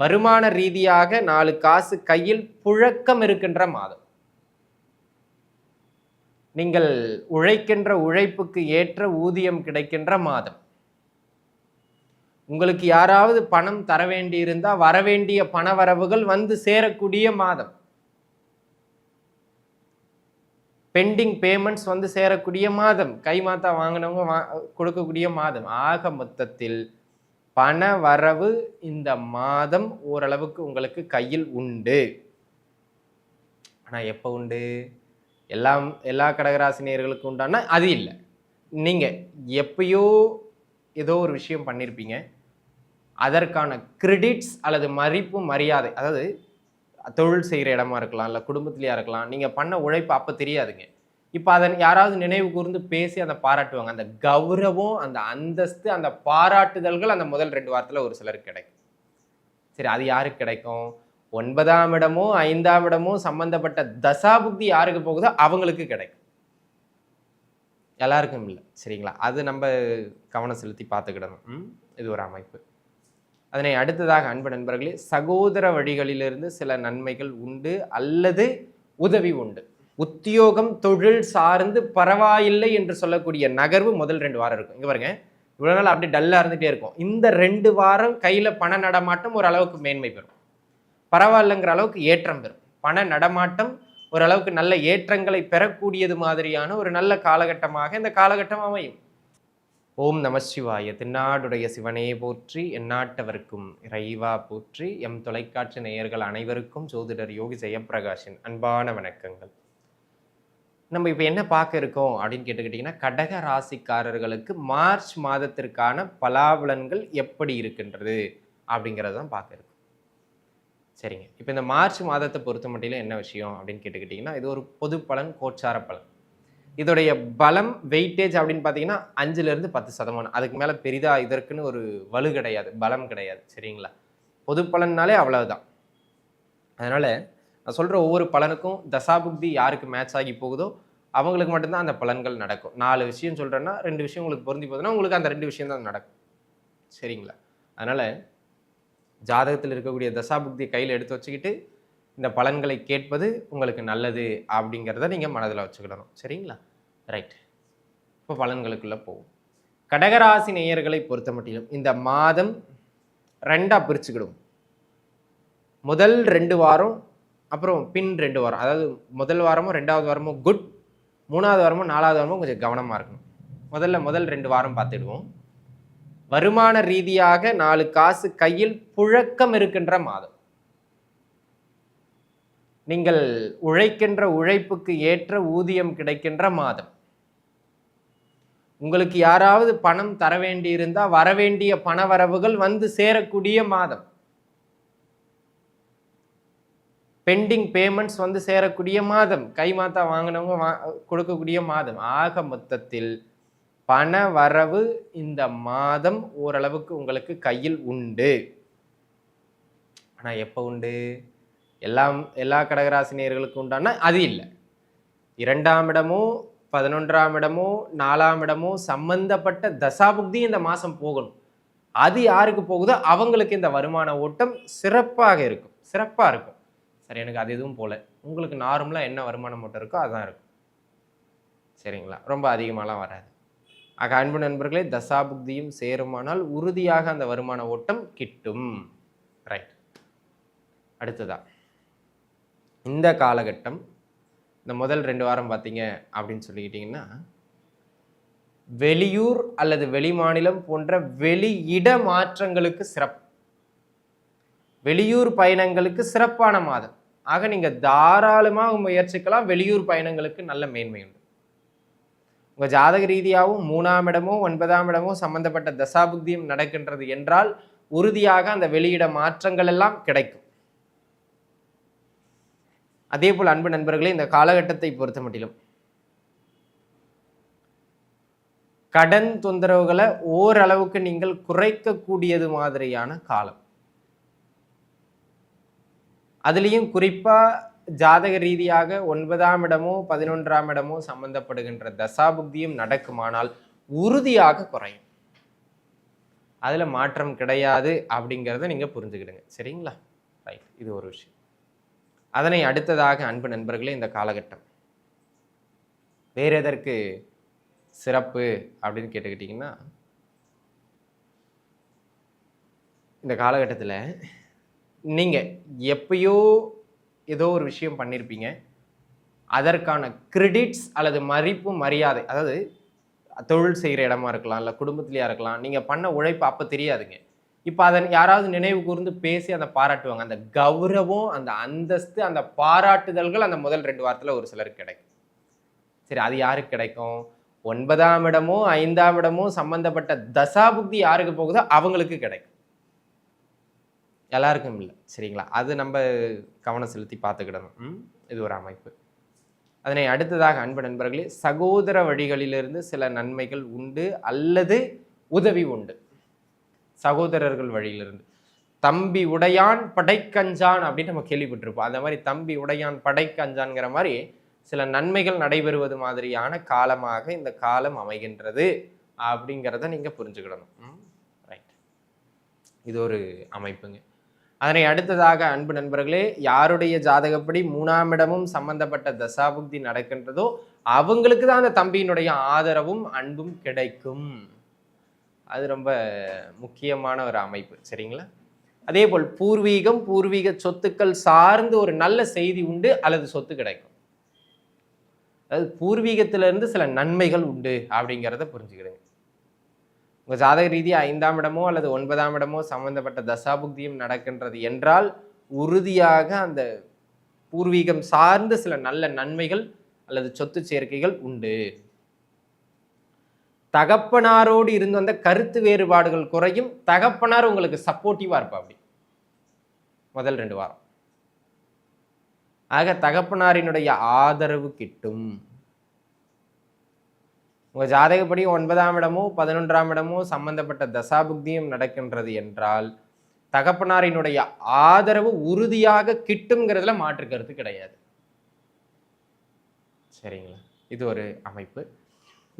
வருமான ரீதியாக நாலு காசு கையில் புழக்கம் இருக்கின்ற மாதம். நீங்கள் உழைக்கின்ற உழைப்புக்கு ஏற்ற ஊதியம் கிடைக்கின்ற மாதம். உங்களுக்கு யாராவது பணம் தர வேண்டியிருந்தா வரவேண்டிய பண வரவுகள் வந்து சேரக்கூடிய மாதம். பெண்டிங் பேமெண்ட்ஸ் வந்து சேரக்கூடிய மாதம். கை மாத்தா வாங்கினவங்க வா கொடுக்கக்கூடிய மாதம். ஆக மொத்தத்தில் பண வரவு இந்த மாதம் ஓரளவுக்கு உங்களுக்கு கையில் உண்டு. ஆனால் எப்போ உண்டு? எல்லாம் எல்லா கடகராசினியர்களுக்கும் உண்டானா அது இல்லை. நீங்கள் எப்பயோ ஏதோ ஒரு விஷயம் பண்ணியிருப்பீங்க அதற்கான கிரெடிட்ஸ் அல்லது மறிப்பு மரியாதை அதாவது தொழில் செய்கிற இடமா இருக்கலாம் இல்லை குடும்பத்துலையாக இருக்கலாம் நீங்கள் பண்ண உழைப்பு அப்போ தெரியாதுங்க. இப்போ அதை யாராவது நினைவு கூர்ந்து பேசி அதை பாராட்டுவாங்க. அந்த கௌரவம் அந்த அந்தஸ்து அந்த பாராட்டுதல்கள் அந்த முதல் ரெண்டு வாரத்தில் ஒரு சிலருக்கு கிடைக்கும். சரி அது யாருக்கு கிடைக்கும்? ஒன்பதாம் இடமோ ஐந்தாம் இடமோ சம்பந்தப்பட்ட தசாபுக்தி யாருக்கு போகுதோ அவங்களுக்கு கிடைக்கும். எல்லாருக்கும் இல்லை. சரிங்களா? அது நம்ம கவனம் செலுத்தி பார்த்துக்கிடணும். ம்? இது ஒரு அமைப்பு. அதனை அடுத்ததாக அன்பு நண்பர்களே சகோதர வழிகளிலிருந்து சில நன்மைகள் உண்டு அல்லது உதவி உண்டு. உத்தியோகம் தொழில் சார்ந்து பரவாயில்லை என்று சொல்லக்கூடிய நகர்வு முதல் ரெண்டு வாரம் இருக்கும். இங்கே பாருங்க. இவ்வளோ நாள் அப்படியே டல்லாக இருந்துகிட்டே இருக்கும். இந்த ரெண்டு வாரம் கையில் பண நடமாட்டம் ஓரளவுக்கு மேன்மை பெறும். பரவாயில்லைங்கிற அளவுக்கு ஏற்றம் பெறும். பண நடமாட்டம் ஓரளவுக்கு நல்ல ஏற்றங்களை பெறக்கூடியது மாதிரியான ஒரு நல்ல காலகட்டமாக இந்த காலகட்டம் அமையும். ஓம் நம சிவாய. திருநாடுடைய சிவனே போற்றி எந்நாட்டவர்க்கும் இறைவா போற்றி. எம் தொலைக்காட்சி நேயர்கள் அனைவருக்கும் ஜோதிடர் யோகி ஜெயப்பிரகாஷின் அன்பான வணக்கங்கள். நம்ம இப்போ என்ன பார்க்க இருக்கோம் அப்படின்னு கேட்டுக்கிட்டிங்கன்னா கடக ராசிக்காரர்களுக்கு மார்ச் மாதத்திற்கான பலாபலன்கள் எப்படி இருக்கின்றது அப்படிங்கிறத தான் பார்க்க இருக்கும். சரிங்க. இப்போ இந்த மார்ச் மாதத்தை பொறுத்த மட்டில என்ன விஷயம் அப்படின்னு கேட்டுக்கிட்டிங்கன்னா இது ஒரு பொது பலன் கோச்சார பலன். இதோடைய பலம் வெயிட்டேஜ் அப்படின்னு பார்த்தீங்கன்னா அஞ்சுலேருந்து பத்து சதமானம். அதுக்கு மேலே பெரிதாக இதற்குன்னு ஒரு வலு கிடையாது பலம் கிடையாது. சரிங்களா? பொது பலன்னாலே அவ்வளவுதான். அதனால் நான் சொல்கிற ஒவ்வொரு பலனுக்கும் தசாபுக்தி யாருக்கு மேட்ச் ஆகி போகுதோ அவங்களுக்கு மட்டும்தான் அந்த பலன்கள் நடக்கும். நாலு விஷயம் சொல்கிறேன்னா ரெண்டு விஷயம் உங்களுக்கு பொருந்தி போகுதுன்னா உங்களுக்கு அந்த ரெண்டு விஷயம் தான் நடக்கும். சரிங்களா? அதனால் ஜாதகத்தில் இருக்கக்கூடிய தசாபுக்தியை கையில் எடுத்து வச்சுக்கிட்டு இந்த பலன்களை கேட்பது உங்களுக்கு நல்லது அப்படிங்கிறத நீங்கள் மனதில் வச்சுக்கிடணும். சரிங்களா? ரைட் இப்போ பலன்களுக்குள்ளே போவோம். கடகராசி நேயர்களை பொறுத்த மட்டிலும் இந்த மாதம் ரெண்டாக பிரிச்சுக்கிடும் முதல் ரெண்டு வாரம் அப்புறம் பின் ரெண்டு வாரம். அதாவது முதல் வாரமும் ரெண்டாவது வாரமும் குட் மூணாவது வாரமும் நாலாவது வாரமும் கொஞ்சம் கவனமாக இருக்கணும். முதல்ல முதல் ரெண்டு வாரம் பார்த்துடுவோம். வருமான ரீதியாக நாலு காசு கையில் புழக்கம் இருக்கின்ற மாதம். நீங்கள் உழைக்கின்ற உழைப்புக்கு ஏற்ற ஊதியம் கிடைக்கின்ற மாதம். உங்களுக்கு யாராவது பணம் தர வேண்டியிருந்தால் வரவேண்டிய பண வரவுகள் வந்து சேரக்கூடிய மாதம். பெண்டிங் பேமெண்ட்ஸ் வந்து சேரக்கூடிய மாதம். கை மாத்தா வாங்கினவங்க வா கொடுக்கக்கூடிய மாதம். ஆக மொத்தத்தில் பண வரவு இந்த மாதம் ஓரளவுக்கு உங்களுக்கு கையில் உண்டு. ஆனால் எப்போ உண்டு? எல்லாம் எல்லா கடகராசினியர்களுக்கும் உண்டானா? அது இல்லை. இரண்டாம் இடமோ பதினொன்றாம் இடமோ நாலாம் இடமோ சம்பந்தப்பட்ட தசாபுக்தி இந்த மாதம் போகணும். அது யாருக்கு போகுதோ அவங்களுக்கு இந்த வருமான ஓட்டம் சிறப்பாக இருக்கும். சிறப்பாக இருக்கும். சரி எனக்கு அது எதுவும் போகல உங்களுக்கு நார்மலாக என்ன வருமானம் ஓட்டம் இருக்கோ அதுதான் இருக்கும். சரிங்களா? ரொம்ப அதிகமாகலாம் வராது. ஆக அன்பு நண்பர்களே தசாபுக்தியும் சேருமானால் உறுதியாக அந்த வருமான ஓட்டம் கிட்டும். ரைட் அடுத்ததா. இந்த காலகட்டம் இந்த முதல் ரெண்டு வாரம் பார்த்தீங்க அப்படின்னு சொல்லிக்கிட்டிங்கன்னா வெளியூர் அல்லது வெளிமாநிலம் போன்ற வெளியிட மாற்றங்களுக்கு சிறப்பு. வெளியூர் பயணங்களுக்கு சிறப்பான மாதம். ஆக நீங்கள் தாராளமாக முயற்சிக்கலாம். வெளியூர் பயணங்களுக்கு நல்ல மேன்மை உண்டு. உங்கள் ஜாதக ரீதியாகவும் மூணாம் இடமோ ஒன்பதாம் இடமோ சம்பந்தப்பட்ட தசாபுக்தியும் நடக்கின்றது என்றால் உறுதியாக அந்த வெளியிட மாற்றங்கள் எல்லாம் கிடைக்கும். அதே போல் அன்பு நண்பர்களே இந்த காலகட்டத்தை பொறுத்த மட்டிலும் கடன் தொந்தரவுகளை ஓரளவுக்கு நீங்கள் குறைக்கக்கூடியது மாதிரியான காலம். அதுலேயும் குறிப்பாக ஜாதக ரீதியாக ஒன்பதாம் இடமோ பதினொன்றாம் இடமோ சம்பந்தப்படுகின்ற தசாபுக்தியும் நடக்குமானால் உறுதியாக குறையும். அதில் மாற்றம் கிடையாது அப்படிங்கிறத நீங்கள் புரிஞ்சுக்கிடுங்க. சரிங்களா? ரைட் இது ஒரு விஷயம். அதனை அடுத்ததாக அன்பு நண்பர்களே இந்த காலகட்டம். வேறு எதற்கு சிறப்பு அப்படின்னு கேட்டுக்கிட்டிங்கன்னா இந்த காலகட்டத்தில் நீங்கள் எப்பயோ ஏதோ ஒரு விஷயம் பண்ணியிருப்பீங்க அதற்கான கிரெடிட்ஸ் அல்லது மறிப்பு மரியாதை அதாவது தொழில் செய்கிற இடமா இருக்கலாம் இல்லை குடும்பத்திலையா இருக்கலாம் நீங்கள் பண்ண உழைப்பு அப்போ தெரியாதுங்க. இப்போ அதை யாராவது நினைவு கூர்ந்து பேசி அதை பாராட்டுவாங்க. அந்த கௌரவம் அந்த அந்தஸ்து அந்த பாராட்டுதல்கள் அந்த முதல் ரெண்டு வாரத்தில் ஒரு சிலருக்கு கிடைக்கும். சரி அது யாருக்கு கிடைக்கும்? ஒன்பதாம் இடமோ ஐந்தாம் இடமோ சம்பந்தப்பட்ட தசாபுக்தி யாருக்கு போகுதோ அவங்களுக்கு கிடைக்கும். எல்லாருக்கும் இல்லை. சரிங்களா? அது நம்ம கவனம் செலுத்தி பார்த்துக்கிடணும். ம்? இது ஒரு அமைப்பு. அதனை அடுத்ததாக அன்பு நண்பர்களே சகோதர வழிகளிலிருந்து சில நன்மைகள் உண்டு அல்லது உதவி உண்டு. சகோதரர்கள் வழியிலிருந்து. தம்பி உடையான் படைக்கஞ்சான் அப்படின்னு நம்ம கேள்விப்பட்டிருப்போம். அந்த மாதிரி தம்பி உடையான் படைக்கஞ்சான்ங்கிற மாதிரி சில நன்மைகள் நடைபெறுவது மாதிரியான காலமாக இந்த காலம் அமைகின்றது அப்படிங்கிறத நீங்கள் புரிஞ்சுக்கிடணும். ரைட் இது ஒரு அமைப்புங்க. அதனை அடுத்ததாக அன்பு நண்பர்களே யாருடைய ஜாதகப்படி மூணாம் இடமும் சம்பந்தப்பட்ட தசாபுக்தி நடக்கின்றதோ அவங்களுக்கு தான் அந்த தம்பியினுடைய ஆதரவும் அன்பும் கிடைக்கும். அது ரொம்ப முக்கியமான ஒரு அமைப்பு சரிங்களா? அதே போல் பூர்வீகம் பூர்வீக சொத்துக்கள் சார்ந்து ஒரு நல்ல செய்தி உண்டு அல்லது சொத்து கிடைக்கும். அதாவது பூர்வீகத்திலிருந்து சில நன்மைகள் உண்டு அப்படிங்கிறத புரிஞ்சுக்கிடுங்க. உங்கள் ஜாதக ரீதியாக ஐந்தாம் இடமோ அல்லது ஒன்பதாம் இடமோ சம்பந்தப்பட்ட தசாபுக்தியும் நடக்கின்றது என்றால் உறுதியாக அந்த பூர்வீகம் சார்ந்த சில நல்ல நன்மைகள் அல்லது சொத்து சேர்க்கைகள் உண்டு. தகப்பனாரோடு இருந்து வந்த கருத்து வேறுபாடுகள் குறையும். தகப்பனார் உங்களுக்கு சப்போர்ட்டிவாக இருப்பா அப்படி முதல் ரெண்டு வாரம். ஆக தகப்பனாரினுடைய ஆதரவு கிட்டும். உங்கள் ஜாதகப்படி ஒன்பதாம் இடமோ பதினொன்றாம் இடமோ சம்பந்தப்பட்ட தசாபுக்தியும் நடக்கின்றது என்றால் தகப்பனாரினுடைய ஆதரவு உறுதியாக கிட்டுங்கிறதுல மாற்று கருத்து கிடையாது. சரிங்களா? இது ஒரு அமைப்பு.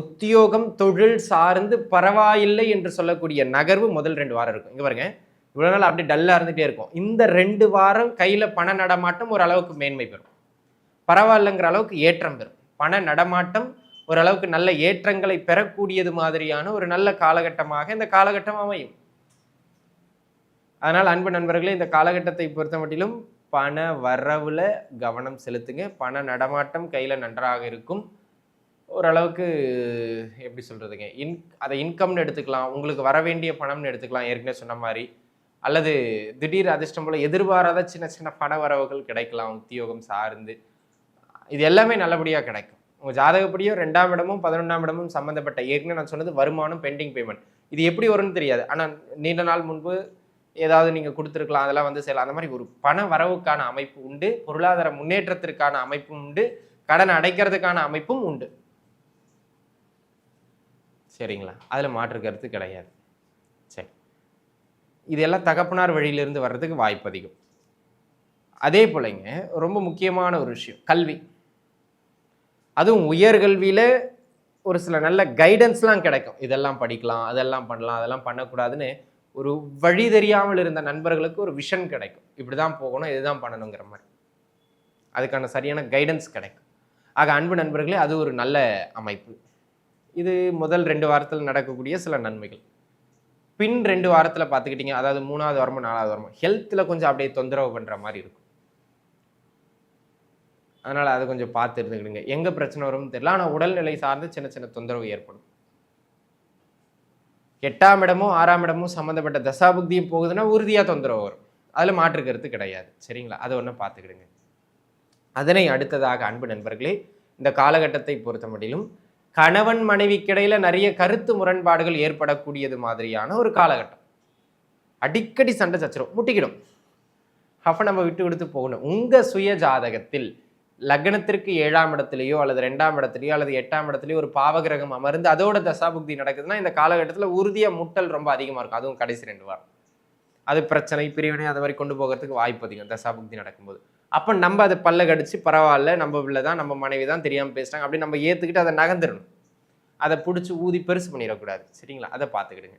உத்தியோகம் தொழில் சார்ந்து பரவாயில்லை என்று சொல்லக்கூடிய நகர்வு முதல் ரெண்டு வாரம் இருக்கும். இங்கே பாருங்க இவ்வளோ நாள் அப்படியே டல்லாக இருந்துகிட்டே இருக்கும். இந்த ரெண்டு வாரம் கையில் பண நடமாட்டம் ஓரளவுக்கு மேன்மை பெறும். பரவாயில்லைங்கிற அளவுக்கு ஏற்றம் பெறும். பண நடமாட்டம் ஓரளவுக்கு நல்ல ஏற்றங்களை பெறக்கூடியது மாதிரியான ஒரு நல்ல காலகட்டமாக இந்த காலகட்டம் அமையும். அதனால் அன்பு நண்பர்களே இந்த காலகட்டத்தை பொறுத்த மட்டிலும் பண வரவுல கவனம் செலுத்துங்க. பண நடமாட்டம் கையில் நன்றாக இருக்கும். ஓரளவுக்கு எப்படி சொல்கிறதுங்க இன் அதை இன்கம்னு எடுத்துக்கலாம். உங்களுக்கு வர வேண்டிய பணம்னு எடுத்துக்கலாம். ஏற்கனவே சொன்ன மாதிரி. அல்லது திடீர் அதிர்ஷ்டம் போல் எதிர்பாராத சின்ன சின்ன பண வரவுகள் கிடைக்கலாம். உத்தியோகம் சார்ந்து. இது எல்லாமே நல்லபடியாக கிடைக்கும். உங்கள் ஜாதகப்படியோ ரெண்டாம் இடமும் பதினொன்றாம் இடமும் சம்மந்தப்பட்ட ஏற்கனவே நான் சொன்னது வருமானம் பெண்டிங் பேமெண்ட் இது எப்படி வரும்னு தெரியாது. ஆனால் நீண்ட நாள் முன்பு ஏதாவது நீங்கள் கொடுத்துருக்கலாம் அதெல்லாம் வந்து செய்யலாம் அந்த மாதிரி ஒரு பண வரவுக்கான அமைப்பு உண்டு. பொருளாதார முன்னேற்றத்திற்கான அமைப்பும் உண்டு. கடன் அடைக்கிறதுக்கான அமைப்பும் உண்டு. சரிங்களா? அதில் மாற்று கருத்து கிடையாது. சரி. இதெல்லாம் தகப்பனார் வழியிலிருந்து வர்றதுக்கு வாய்ப்பு அதிகம். அதே போலங்க ரொம்ப முக்கியமான ஒரு விஷயம் கல்வி. அதுவும் உயர்கல்வியில் ஒரு சில நல்ல கைடன்ஸ்லாம் கிடைக்கும். இதெல்லாம் படிக்கலாம் அதெல்லாம் பண்ணலாம் அதெல்லாம் பண்ணக்கூடாதுன்னு ஒரு வழி தெரியாமல் இருந்த நண்பர்களுக்கு ஒரு விஷன் கிடைக்கும். இப்படி தான் போகணும் இதுதான் பண்ணணுங்கிற மாதிரி. அதுக்கான சரியான கைடன்ஸ் கிடைக்கும். ஆக அன்பு நண்பர்களே அது ஒரு நல்ல அமைப்பு. இது முதல் ரெண்டு வாரத்தில் நடக்கக்கூடிய சில நன்மைகள். பின் ரெண்டு வாரத்தில் பார்த்துக்கிட்டிங்க அதாவது மூணாவது வாரமும் நாலாவது வாரமும் ஹெல்த்தில் கொஞ்சம் அப்படியே தொந்தரவு பண்ணுற மாதிரி இருக்கும். அதனால் அதை கொஞ்சம் பார்த்து இருந்துக்கிடுங்க. எங்கே பிரச்சனை வரும்னு தெரியல. ஆனால் உடல்நிலை சார்ந்து சின்ன சின்ன தொந்தரவு ஏற்படும். எட்டாம் இடமும் ஆறாம் இடமோ சம்மந்தப்பட்ட தசாபுக்தியும் போகுதுன்னா உறுதியாக தொந்தரவு வரும். அதில் மாற்று கருத்து கிடையாது. சரிங்களா? அதை ஒன்றும் பார்த்துக்கிடுங்க. அதனை அடுத்ததாக அன்பு நண்பர்களே இந்த காலகட்டத்தை பொறுத்த மட்டிலும் கணவன் மனைவிக்கிடையில் நிறைய கருத்து முரண்பாடுகள் ஏற்படக்கூடியது மாதிரியான ஒரு காலகட்டம். அடிக்கடி சண்டை சச்சிரும் முட்டிக்கிடும். அப்போ நம்ம விட்டு கொடுத்து போகணும். உங்கள் சுய ஜாதகத்தில் லக்னத்திற்கு ஏழாம் இடத்துலையோ அல்லது ரெண்டாம் இடத்துலையோ அல்லது எட்டாம் இடத்துலையோ ஒரு பாவகிரகம் அமர்ந்து அதோட தசாபுக்தி நடக்குதுன்னா இந்த காலகட்டத்தில் உறுதியாக முட்டல் ரொம்ப அதிகமாக இருக்கும். அதுவும் கடைசி ரெண்டு வாரம். அது பிரச்சனை பிரிவினை அது மாதிரி கொண்டு போகிறதுக்கு வாய்ப்பு அதிகம். தசாபுக்தி நடக்கும்போது. அப்போ நம்ம அதை பல்ல கடிச்சு பரவாயில்ல நம்ம பிள்ளை தான் நம்ம மனைவி தான் தெரியாமல் பேசுகிறாங்க அப்படின்னு நம்ம ஏற்றுக்கிட்டு அதை நகர்ந்துடணும். அதை பிடிச்சி ஊதி பெருசு பண்ணிடக்கூடாது. சரிங்களா? அதை பார்த்துக்கிடுங்க.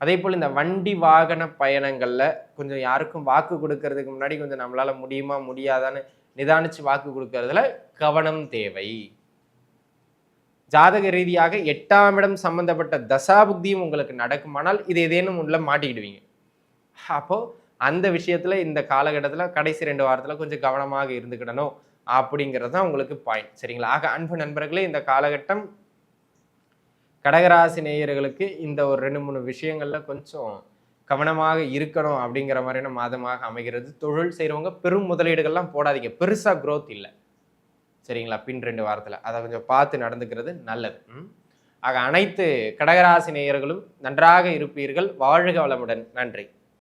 அதே போல் இந்த வண்டி வாகன பயணங்களில் கொஞ்சம் யாருக்கும் வாக்கு கொடுக்கறதுக்கு முன்னாடி கொஞ்சம் நம்மளால் முடியுமா முடியாதான்னு நிதானிச்சு வாக்கு கொடுக்கறதுல கவனம் தேவை. ஜாதக ரீதியாக எட்டாம் இடம் சம்பந்தப்பட்ட தசாபுக்தியும் உங்களுக்கு நடக்குமானால் இது ஏதேனும் உள்ள மாட்டிக்கிடுவீங்க. அப்போ அந்த விஷயத்துல இந்த காலகட்டத்தில் கடைசி ரெண்டு வாரத்துல கொஞ்சம் கவனமாக இருந்துக்கிடணும் அப்படிங்கிறது தான் உங்களுக்கு பாயிண்ட் சரிங்களா? ஆக அன்பு நண்பர்களே இந்த காலகட்டம் கடகராசி நேயர்களுக்கு இந்த ஒரு ரெண்டு மூணு விஷயங்கள்ல கொஞ்சம் கவனமாக இருக்கணும் அப்படிங்கிற மாதிரியான மாதமாக அமைகிறது. தொழில் செய்கிறவங்க பெரும் முதலீடுகள்லாம் போடாதீங்க. பெருசாக க்ரோத் இல்லை. சரிங்களா? பின் ரெண்டு வாரத்தில். அதை கொஞ்சம் பார்த்து நடந்துக்கிறது நல்லது. ம்? ஆக அனைத்து கடகராசி நேயர்களும் நன்றாக இருப்பீர்கள். வாழ்க வளமுடன். நன்றி.